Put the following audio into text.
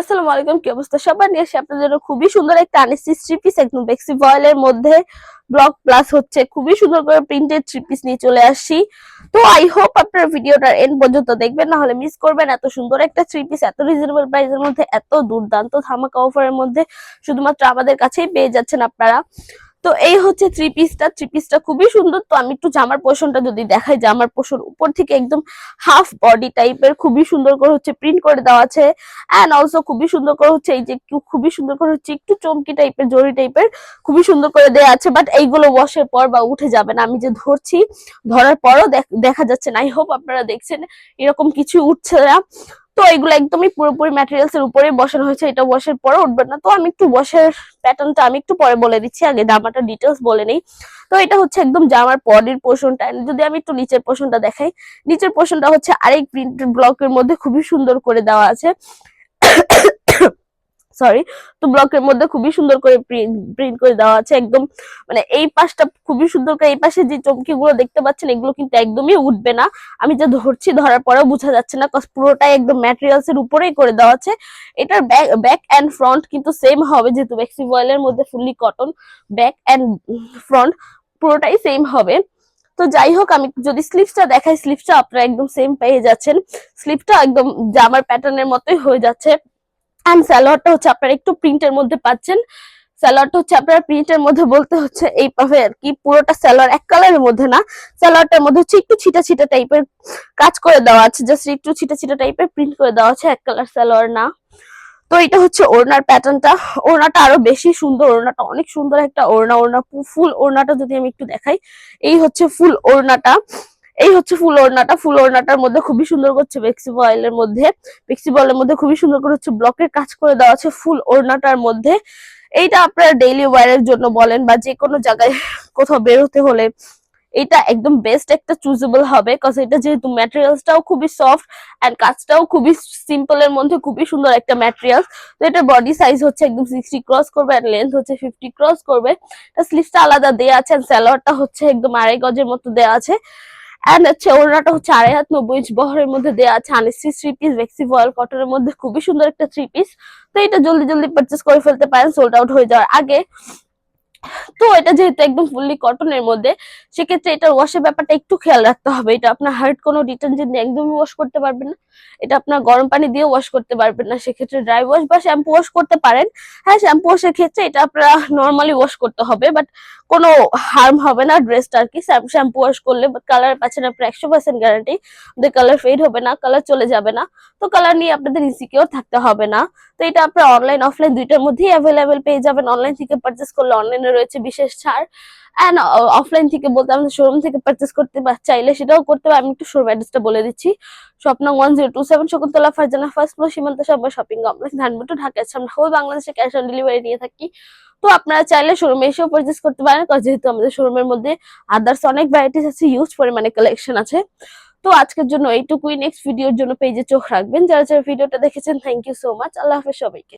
আসসালামু কি অবস্থা? সবার নিয়ে জন্য খুবই সুন্দর একটা মধ্যে প্লাস হচ্ছে। খুবই সুন্দর করে প্রিন্টেড থ্রি পিস নিয়ে চলে তো আই হোপ এন্ড পর্যন্ত দেখবেন, না হলে মিস করবেন। এত সুন্দর একটা মধ্যে, এত দুর্দান্ত মধ্যে শুধুমাত্র আমাদের কাছেই পেয়ে যাচ্ছেন আপনারা। তো এই হচ্ছে থ্রি পিসটা থ্রি পিসটা খুবই সুন্দর। তো আমি একটু জামার পোষণটা যদি দেখাই, জামার পোষণ উপর থেকে একদম হাফ বডি টাইপের খুবই সুন্দর করে হচ্ছে প্রিন্ট করে দেওয়া আছে। অ্যান্ড অলসো খুবই সুন্দর করে হচ্ছে এই যে খুবই সুন্দর করে হচ্ছে একটু চমকি টাইপের জরি টাইপের খুবই সুন্দর করে দেওয়া আছে। বাট এইগুলো ওয়াশের পর বা উঠে যাবে না। আমি যে ধরছি, ধরার পরও দেখ- দেখা যাচ্ছে না। আই হোপ আপনারা দেখছেন, এরকম কিছু উঠছে না। তো এগুলো একদমই পুরোপুরি ম্যাটেরিয়ালস এর উপরে বসানো হয়েছে, এটা বসার পরে উঠবে না। তো আমি একটু বসার প্যাটার্নটা আমি একটু পরে বলে দিচ্ছি, আগে জামাটা ডিটেলস বলে নেই। তো এটা হচ্ছে একদম জামার বডির পোষণটা যদি আমি একটু নিচের পোষণটা দেখাই, নিচের পোর্শনটা হচ্ছে আরেক প্রিন্টেড ব্লকের মধ্যে খুবই সুন্দর করে দেওয়া আছে। সরি তো ব্লকের মধ্যে খুবই সুন্দর করে প্রিন্ট করে দেওয়া আছে একদম মানে এই পাশটা খুবই সুন্দর করে এই পাশে যে চমকি গুলো দেখতে পাচ্ছেন, এগুলো কিন্তু একদমই উঠবে না। আমি যা ধরছি, ধরার পরেও বোঝা যাচ্ছে না পুরোটাই একদম ম্যাটেরিয়ালস এর উপরেই করে দেওয়া আছে। এটার ব্যাক ব্যাক অ্যান্ড ফ্রন্ট কিন্তু সেম হবে, যেহেতু ভ্যাক্সি এর মধ্যে fully cotton back and front পুরোটাই সেম হবে। তো যাই হোক, আমি যদি স্লিপসটা দেখাই স্লিপসটা আপনারা একদম সেম পেয়ে যাচ্ছেন। স্লিপটা একদম জামার প্যাটার্নের মতোই হয়ে যাচ্ছে। অ্যান্ড স্যালোয়ারটা হচ্ছে আপনারা একটু প্রিন্টের মধ্যে পাচ্ছেন। স্যালোয়ারটা হচ্ছে আপনারা প্রিন্টের মধ্যে বলতে হচ্ছে এইভাবে আর কি, পুরোটা স্যালোয়ার এক কালারের মধ্যে না। স্যালোয়ারটার মধ্যে হচ্ছে একটু ছিটা ছিটা টাইপের কাজ করে দেওয়া আছে। জাস্ট একটু ছিটা ছিটা টাইপের প্রিন্ট করে দেওয়া আছে এক কালার স্যালোয়ার না। তো এটা হচ্ছে ওড়নার প্যাটার্নটা ওড়নাটা আরও বেশি সুন্দর, ওড়নাটা অনেক সুন্দর একটা ওড়না। ওড়না ফুল ওড়নাটা যদি আমি একটু দেখাই, এই হচ্ছে ফুল ওড়নাটা। এই হচ্ছে ফুল ওড়নাটা। ফুল ওড়নাটার মধ্যে খুবই সুন্দর করছে বেক্সি এর মধ্যে। বেক্সি এর মধ্যে খুবই সুন্দর করে হচ্ছে ব্লকের কাজ করে দেওয়া আছে ফুল ওড়নাটার মধ্যে। এইটা আপনারা ডেইলি ওয়ারের জন্য বলেন বা যে কোনো জায়গায় কোথাও বের হতে হলে এটা একদম বেস্ট একটা চুজেবল হবে। কজ এটা যেহেতু ম্যাটেরিয়ালসটাও খুবই সফট অ্যান্ড কাজটাও খুবই সিম্পল এর মধ্যে খুবই সুন্দর একটা ম্যাটেরিয়ালস তো এটা বডি সাইজ হচ্ছে একদম সিক্সটি ক্রস করবে আর লেন্থ হচ্ছে ফিফটি ক্রস করবে। স্লিভসটা আলাদা দেয়া আছে আর স্যালোয়ারটা হচ্ছে একদম আড়াই গজের মতো দেয়া আছে। অ্যান্ড ওড়নাটা হচ্ছে আড়াই হাত নব্বই ইঞ্চ বহরের মধ্যে দেওয়া আছে আনিসি থ্রি পিস ভেক্সি ভয়েল কটনের মধ্যে খুবই সুন্দর একটা থ্রি পিস তো এটা জলদি জলদি পারচেস করে ফেলতে পারেন সোল্ড আউট হয়ে যাওয়ার আগে। তো এটা যেহেতু একদম ফুললি কটনের মধ্যে, সেক্ষেত্রে এটা ওয়াশের ব্যাপারটা একটু খেয়াল রাখতে হবে। এটা আপনার হার্ড কোনো ডিটারজেন্ট দিয়ে একদমই ওয়াশ করতে পারবেন না, এটা আপনার গরম পানি দিয়ে ওয়াশ করতে পারবেন না। সেক্ষেত্রে ড্রাই ওয়াশ বা শ্যাম্পু ওয়াশ করতে পারেন। হ্যাঁ শ্যাম্পু ওয়াশের ক্ষেত্রে এটা আপনারা নর্মালি ওয়াশ করতে হবে বাট কোনো হার্ম হবে না ড্রেসটা আর কি। শ্যাম্পু ওয়াশ করলে কালার পাচ্ছেন আপনার একশো পার্সেন্ট গ্যারান্টি কালার ফেড হবে না কালার চলে যাবে না। তো কালার নিয়ে আপনাদের ইনসিকিওর থাকতে হবে না। তো এটা আপনার অনলাইন অফলাইন দুইটার মধ্যেই অ্যাভেলেবেল পেয়ে যাবেন। অনলাইন থেকে পারচেস করলে অনলাইনে রয়েছে বিশেষ ছাড়। অ্যান্ড অফলাইন থেকে বলতে আমাদের শোরুম থেকে পারচেস করতে চাইলে সেটাও করতে পারে আমি একটু শোরুম অ্যাড্রেসটা বলে দিচ্ছি। Swapna one zero two seven Shakuntala, Farzana first floor Simanta সব্বা shopping complex ধানবুটু ঢাকা আমরা হোল বাংলাদেশে ক্যাশ অন ডেলিভারি নিয়ে থাকি। তো আপনারা চাইলে শোরুমে এসেও পারচেস করতে পারেন, কারণ যেহেতু আমাদের শোরুমের মধ্যে আদার্স অনেক ভ্যারাইটিস আছে ইউজ পরিমাণে কালেকশন আছে। তো আজকের জন্য এইটুকুই নেক্সট ভিডিওর জন্য পেজে চোখ রাখবেন। যারা যারা ভিডিওটা দেখেছেন থ্যাংক ইউ সো মাচ আল্লাহ হাফেজ সবাইকে।